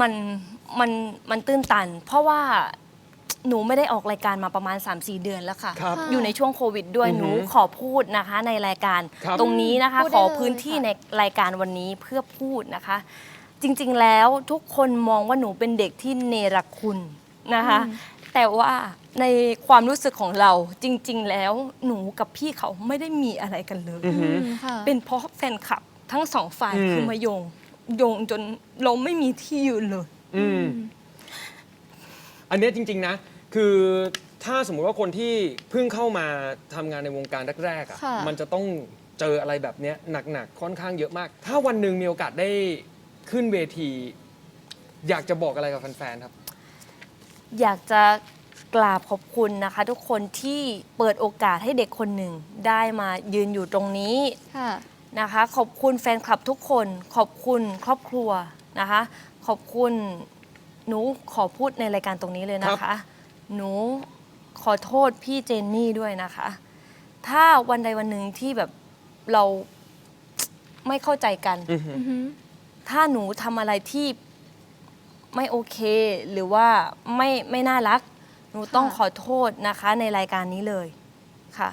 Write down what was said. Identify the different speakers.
Speaker 1: มันมันมันตื้นตัน เพราะว่าหนูไม่ได้ออกรายการมาประมาณ 3-4 เดือนแล้วค่ะ
Speaker 2: ครับ
Speaker 1: อยู่ในช่วงโควิดด้วย
Speaker 2: อือหือ
Speaker 1: หนูขอพูดนะคะ ในรายการ
Speaker 2: ครับ
Speaker 1: ตรงนี้นะคะ
Speaker 3: พูด
Speaker 1: ข
Speaker 3: ได้
Speaker 1: อ
Speaker 3: เลย
Speaker 1: พื้นที่
Speaker 3: ค่ะ
Speaker 1: ในรายการวันนี้เพื่อพูดนะคะ จริงๆแล้วทุกคนมองว่าหนูเป็นเด็กที่เนรคุณนะคะ แต่ว่าในความรู้สึกของเราจริง ๆ แล้วหนูกับพี่เขาไม่ได้มีอะไรกันเลย
Speaker 2: อือหือ
Speaker 3: มค่ะ
Speaker 1: เป็นเพราะแฟนคลับทั้งสองฝ่าย
Speaker 2: อืม
Speaker 1: คือมาโยง โยงจนเราไม่มีที่ยืนเลย
Speaker 2: อืม อันเนี้ยจริง ๆ นะ คือถ้าสมมุติว่าคนที่เพิ่งเข้ามาทำงานในวงการแรกๆอะ
Speaker 3: ค่ะ
Speaker 2: มันจะต้องเจออะไรแบบเนี้ยหนักๆ ค่อนข้างเยอะมาก ถ้าวันหนึ่งมีโอกาสได้ขึ้นเวที อยากจะบอกอะไรกับแฟนๆครับ
Speaker 1: อยากจะกราบขอบคุณนะคะ ทุกคนที่เปิดโอกาสให้เด็กคนหนึ่งได้มายืนอยู่ตรงนี้
Speaker 3: ค่ะ
Speaker 1: นะคะ ขอบคุณแฟนคลับทุกคน ขอบคุณครอบครัวนะคะ ขอบคุณหนูขอพูดในรายการตรงนี้เลยนะคะ หนูขอโทษพี่เจนนี่ด้วยนะคะ ถ้าวันใดวันหนึ่งที่แบบเราไม่เข้าใจกัน
Speaker 2: อือหือ
Speaker 3: อือหือ
Speaker 1: ถ้าหนูทำอะไรที่ไม่โอเค หรือว่าไม่ไม่น่ารัก หนูต้อง
Speaker 3: ค่ะ
Speaker 1: ขอโทษนะคะในรายการนี้เลยค่ะ